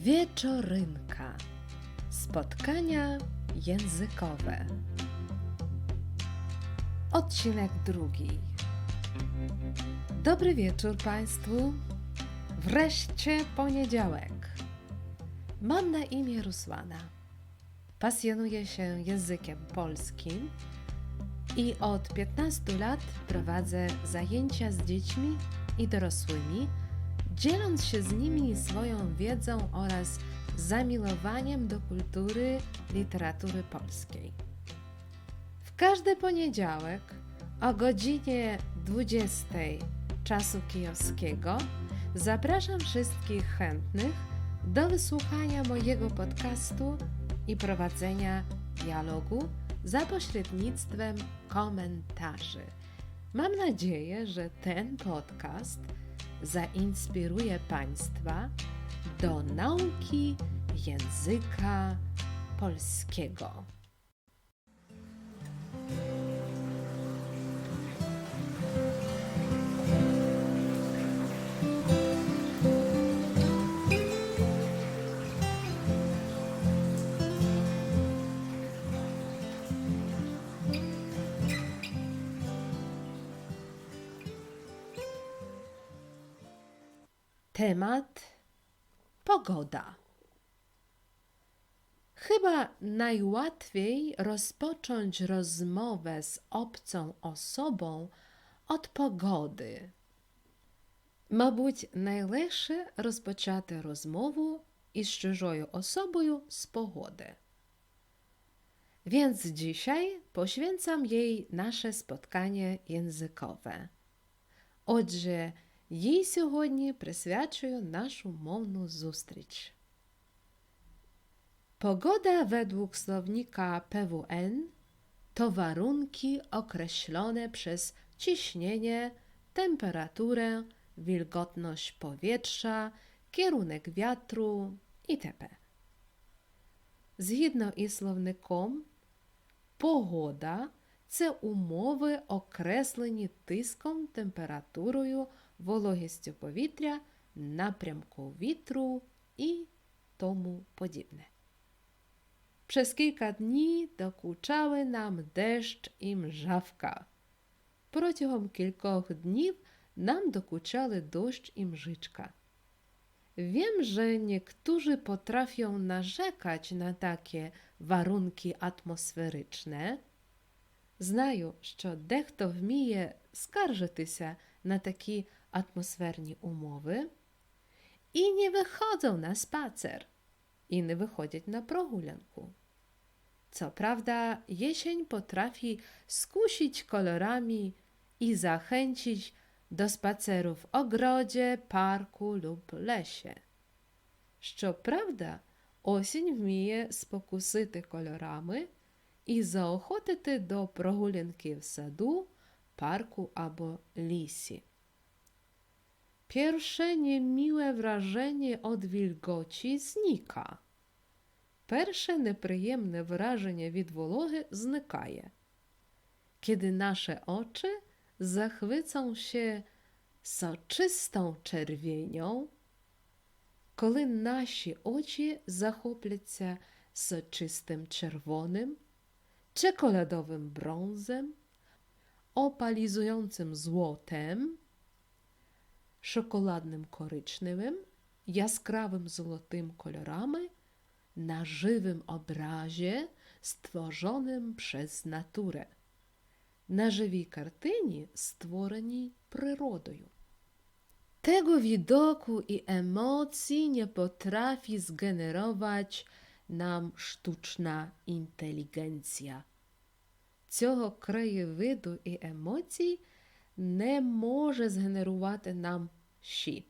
Wieczorynka. Spotkania językowe. Odcinek drugi. Dobry wieczór Państwu. Wreszcie poniedziałek. Mam na imię Rusłana. Pasjonuję się językiem polskim i od 15 lat prowadzę zajęcia z dziećmi i dorosłymi, dzieląc się z nimi swoją wiedzą oraz zamiłowaniem do kultury literatury polskiej. W każdy poniedziałek o godzinie 20 czasu kijowskiego zapraszam wszystkich chętnych do wysłuchania mojego podcastu i prowadzenia dialogu za pośrednictwem komentarzy. Mam nadzieję, że ten podcast zainspiruje Państwa do nauki języka polskiego. Temat pogoda. Chyba najłatwiej rozpocząć rozmowę z obcą osobą od pogody. Мабуть, найлегше розпочати розмову із чужою особою з погоди. Więc dzisiaj poświęcam jej nasze spotkanie językowe. Отже, їй сьогодні присвячую нашу мовну зустріч. Pogoda według słownika PWN to warunki określone przez ciśnienie, temperaturę, wilgotność powietrza, kierunek wiatru itp. Згідно із словником, погода це умови, окреслені тиском, температурою, вологістю повітря, напрямку вітру і тому подібне. Przez kilka dni dokuczały nam deszcz i mrzawka. Протягом кількох днів нам докучали дощ і мжичка. Wiem, że niektórzy potrafią narzekać na takie warunki atmosferyczne. Знаю, що дехто вміє скаржитися на такі атмосферні умови і не виходять на spacer i nie wychodzić na прогулянку. Co prawda, jesień potrafi skusić kolorami i zachęcić do spaceru w ogrodzie, parku lub lesie. Щоправда, осінь вміє спокусити кольорами і заохотити до прогулянки в саду, парку або лісі. Pierwsze niemiłe wrażenie od wilgoci znika. Перше неприємне враження від вологи зникає. Kiedy nasze oczy zachwycą się soczystą czerwienią, коли наші очі захопляться soczystym czerwonym, czekoladowym brązem, opalizującym złotem, шоколадним коричневим, яскравим золотим кольорами na żywym obrazie stworzonym przez naturę, na żywej kartynie stworzonej przyrodą. Tego widoku i emocji nie potrafi zgenerować nam sztuczna inteligencja. Цього краєвиду і емоцій не може згенерувати нам щі.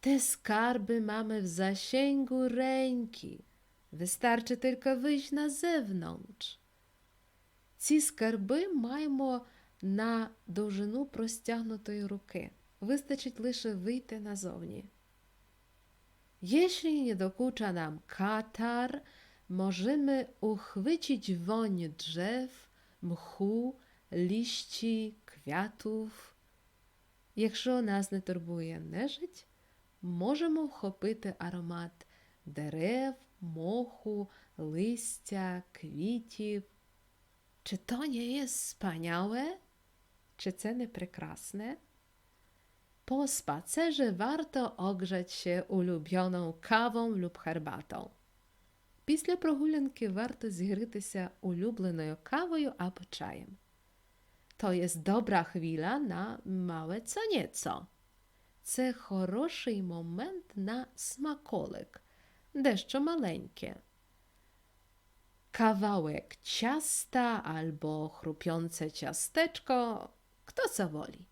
Te skarby mamy w zasięgu ręki. Wystarczy tylko wyjść na zewnątrz. Ці скарби маємо на довжину простягнутої руки. Wystarczy лише wyjść назовні. Jeśli nie dokucza nam katar, możemy uchwycić woń drzew, mchu, liści, kwiatów. Якщо нас не турбує нежить, можемо вхопити аромат дерев, моху, листя, квітів. Czy to nie jest wspaniałe? Czy це не прекрасне? Po spacerze warto ogrzać się ulubioną kawą lub herbatą. Після прогулянки варто зігрітися улюбленою кавою або чаєм. To jest dobra chwila na małe co nieco. Це хороший момент на смаколик, дещо маленьке. Kawałek ciasta albo chrupiące ciasteczko, kto co woli.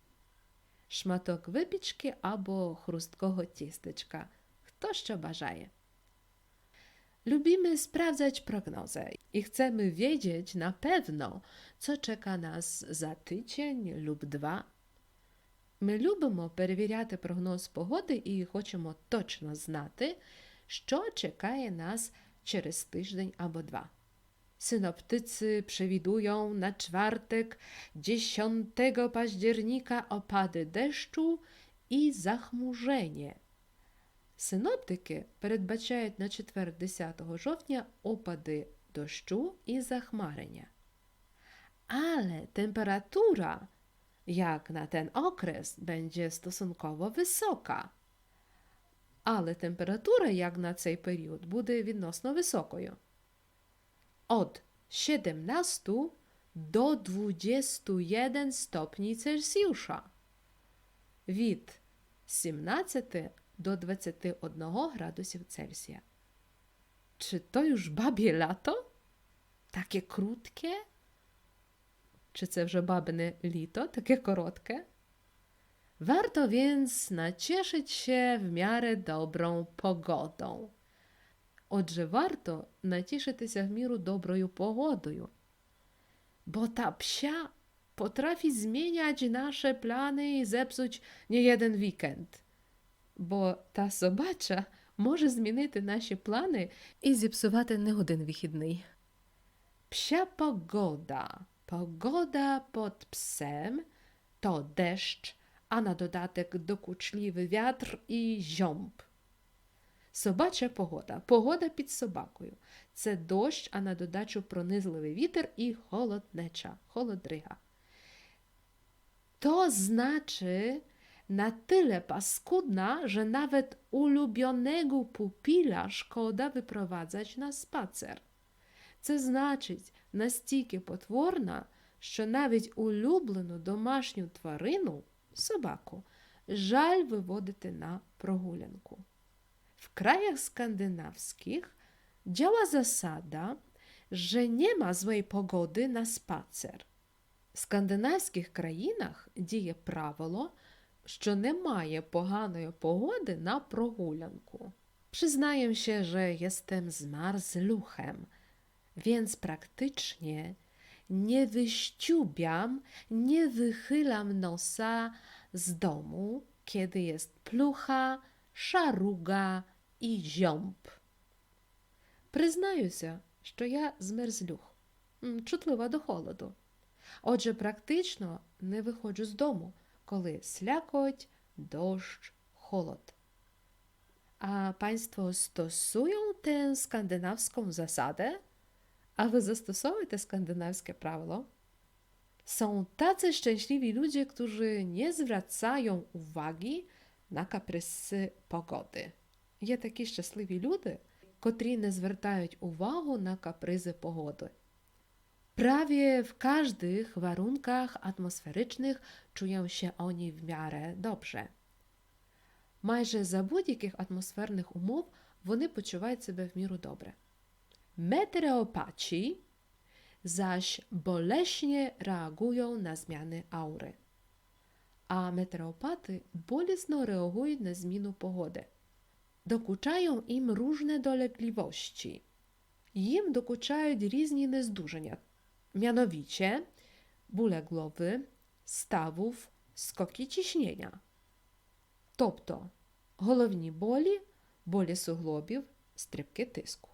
Szmatok wypieczki albo chrustkого ciasteczka, kto що бажає. Lubimy sprawdzać prognozę i chcemy wiedzieć na pewno, co czeka nas za tydzień lub dwa. Ми любимо перевіряти прогноз погоди і хочемо точно знати, що чекає нас через тиждень або два. Synoptycy przewidują na czwartek 10 października opady deszczu i zachmurzenie. Синоптики передбачають на четвер 10 жовтня опади дощу і захмарення. Ale temperatura, jak na ten okres, będzie stosunkowo wysoka. Але температура, як на цей період, буде відносно високою. Od 17 до 21 стопні Цельсіуша. Від 17 до 21 градусів Цельсія. Czy to już babie lato? Takie krótkie? Czy це вже бабине літо, таке коротке? Warto więc nacieszyć się w miarę dobrą pogodą. Отже, варто натішитися в міру доброю погодою. Бо та пsia potrafi zmieniać nasze plany i zepsuć nie jeden weekend. Бо та собача може змінити наші плани і зіпсувати не один вихідний. Psia pogoda. Pogoda pod psem to deszcz, a na dodatek dokuczliwy wiatr i ziąb. Собача погода. Погода під собакою. Це дощ, а на додачу пронизливий вітер і холоднеча, холодрига. To znaczy na tyle paskudna, że nawet ulubionego pupila szkoda wyprowadzać na spacer. Це значить настільки потворна, що навіть улюблену домашню тварину, собаку, жаль виводити на прогулянку. W krajach skandynawskich działa zasada, że nie ma złej pogody na spacer. В скандинавських країнах діє правило, що немає поганої погоди на прогулянку. Przyznaję się, że jestem zmarzluchem, więc praktycznie nie wyściubiam, nie wychylam nosa z domu, kiedy jest plucha, szaruga і зьомб. Признаюся, що я змерзлюх, м, чутлива до холоду. Отже, практично не виходжу з дому, Коли слякоть, дощ, холод. A Państwo stosują tę skandynawską zasadę? A Wy zastosowujecie skandynawskie prawo? Są tacy szczęśliwi ludzie, którzy nie zwracają uwagi на каприси погоди. Є такі щасливі люди, котрі не звертають увагу на капризи погоди. Prawie w każdych warunkach atmosferycznych czują się oni w miarę dobrze. Майже за будь-яких атмосферних умов вони почувають себе в міру добре. Meteoropci zaś boleśnie reagują na zmiany aury. А метеоропати болісно реагують на зміну погоди. Докучаją їм różne dolegliwości. Їм докучають різні нездужання, mianowicie bóle głowy, stawów, skoki ciśnienia. Тобто головні болі, болі суглобів, стрибки тиску.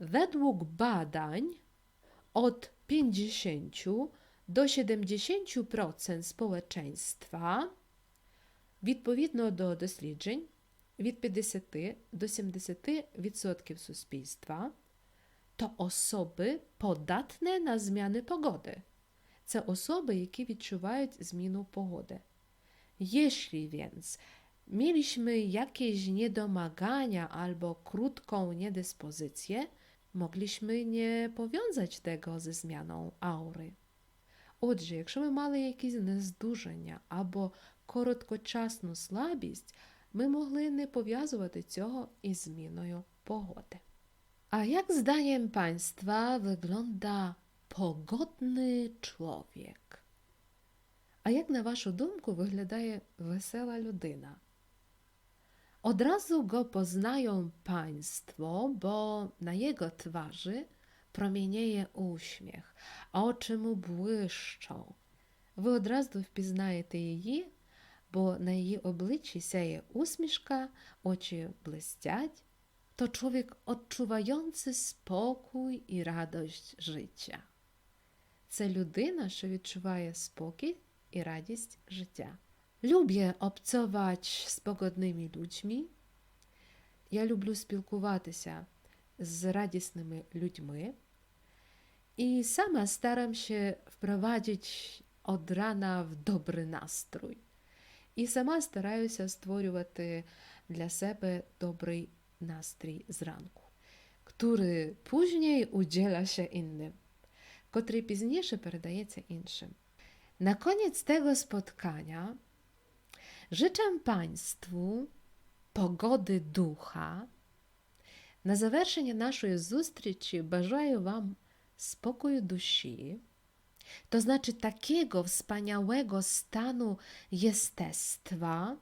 Według badań od 50 do 70% społeczeństwa Відповідно до досліджень, від 50 до 70% суспільства to osoby podatne na zmiany pogody. Це особи, які відчувають зміну погоди. Jeśli więc mieliśmy jakieś niedomagania albo krótką niedyspozycję, mogliśmy nie powiązać tego ze zmianą аури. Отже, якщо ми мали якісь нездужання або короткочасну слабість, ми могли не пов'язувати цього із зміною погоди. A jak zdaniem Państwa wygląda pogodny człowiek? А як, на вашу думку, виглядає весела людина? Одразу go poznają Państwo, bo na jego twarzy promienieje uśmiech, a oczy mu błyszczą. Ви одразу впізнаєте її, бо на її обличчі сяє усмішка, очі блистять. To człowiek odczuwający spokój і радость життя. Це людина, що відчуває спокій і радість життя. Lubię obcować z pogodnymi ludźmi. Я люблю спілкуватися з радісними людьми. І сама старам się wprowadzić od rana w dobry nastrój. І сама стараюся створювати для себе добрий настрій зранку, który później udziela się innym, котрий пізніше передається іншим. Na koniec tego spotkania życzę Państwu pogody ducha. На завершення нашої зустрічі бажаю вам spokoju duszy, to znaczy takiego wspaniałego stanu jestestwa,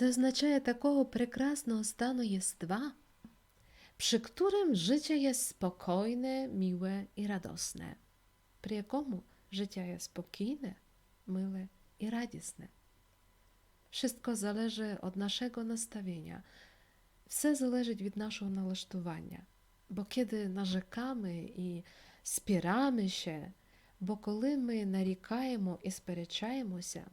co oznacza takiego прекрасного стану єства, przy którym życie jest spokojne, miłe i radosne, при якому життя є спокійне, миле і радісне. Wszystko zależy od naszego nastawienia. Все залежить від нашого налаштування. Бо kiedy narzekamy і się, бо коли ми нарікаємо і сперечаємося,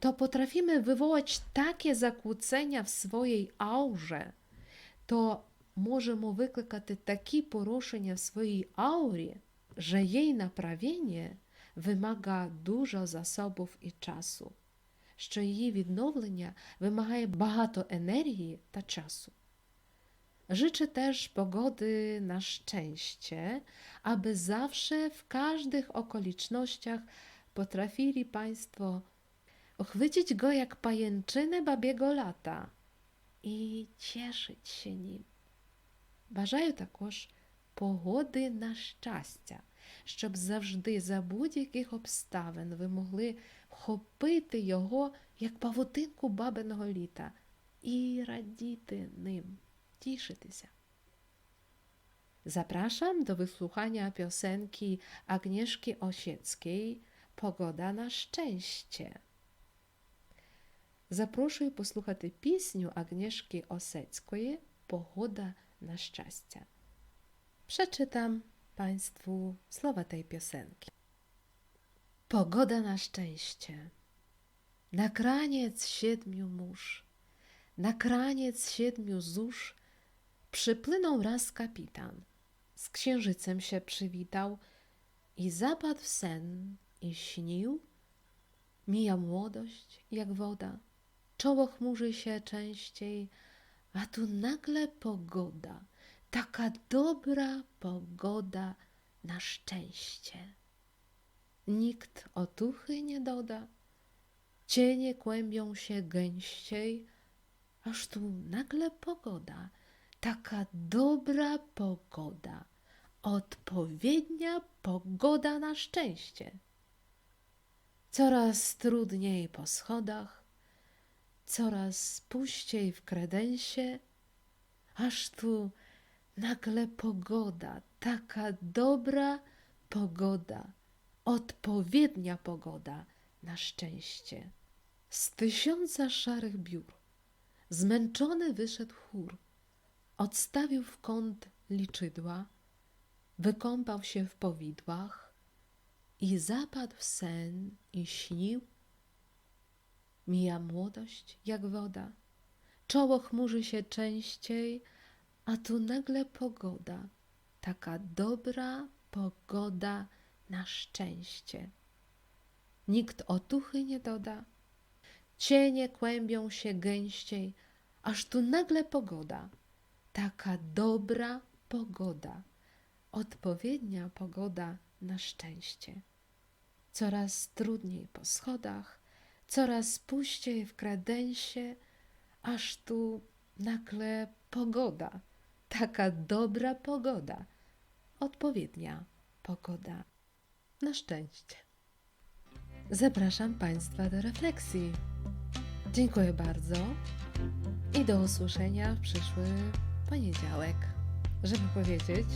to potrafimy wywołać takie zakłócenia w swojej aurze, to możemy викликати такі порушення в своїй аурі, że jej naprawienie wymaga dużo zasobów і часу, що її відновлення вимагає багато енергії та часу. Życzę też pogody na szczęście, aby zawsze w każdych okolicznościach potrafili Państwo uchwycić go jak pajęczynę babiego lata i cieszyć się nim. Бажаю також погоди на щастя, щоб завжди за будь-яких обставин ви могли вхопити його як павутинку бабиного літа і радіти ним, тішитися. Zapraszam do wysłuchania piosenki Agnieszki Osieckiej Pogoda na szczęście. Запрошую послухати пісню Агнішки Осецької Погода на щастя. Przeczytam Państwu słowa tej piosenki. Pogoda na szczęście. Na kraniec siedmiu mórz, na kraniec siedmiu zórz przypłynął raz kapitan. Z księżycem się przywitał i zapadł w sen i śnił. Mija młodość jak woda, czoło chmurzy się częściej, a tu nagle pogoda, taka dobra pogoda na szczęście. Nikt otuchy nie doda, cienie kłębią się gęściej, aż tu nagle pogoda, taka dobra pogoda, odpowiednia pogoda na szczęście. Coraz trudniej po schodach, coraz puściej w kredensie, aż tu nagle pogoda, taka dobra pogoda, odpowiednia pogoda na szczęście. Z tysiąca szarych biur zmęczony wyszedł chór, odstawił w kąt liczydła, wykąpał się w powidłach i zapadł w sen i śnił Mija młodość jak woda, czoło chmurzy się częściej, a tu nagle pogoda, taka dobra pogoda na szczęście. Nikt otuchy nie doda, cienie kłębią się gęściej, aż tu nagle pogoda, taka dobra pogoda, odpowiednia pogoda na szczęście. Coraz trudniej po schodach, coraz puściej w kredensie, aż tu nagle pogoda, taka dobra pogoda, odpowiednia pogoda na szczęście. Zapraszam Państwa do refleksji. Dziękuję bardzo i do usłyszenia w przyszły poniedziałek. Żeby powiedzieć,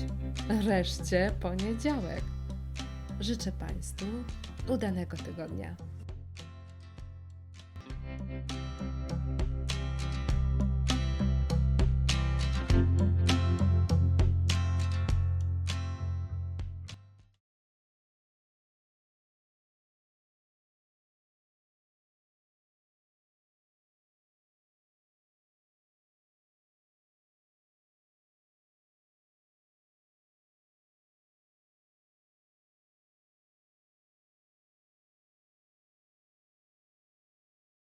wreszcie poniedziałek. Życzę Państwu udanego tygodnia.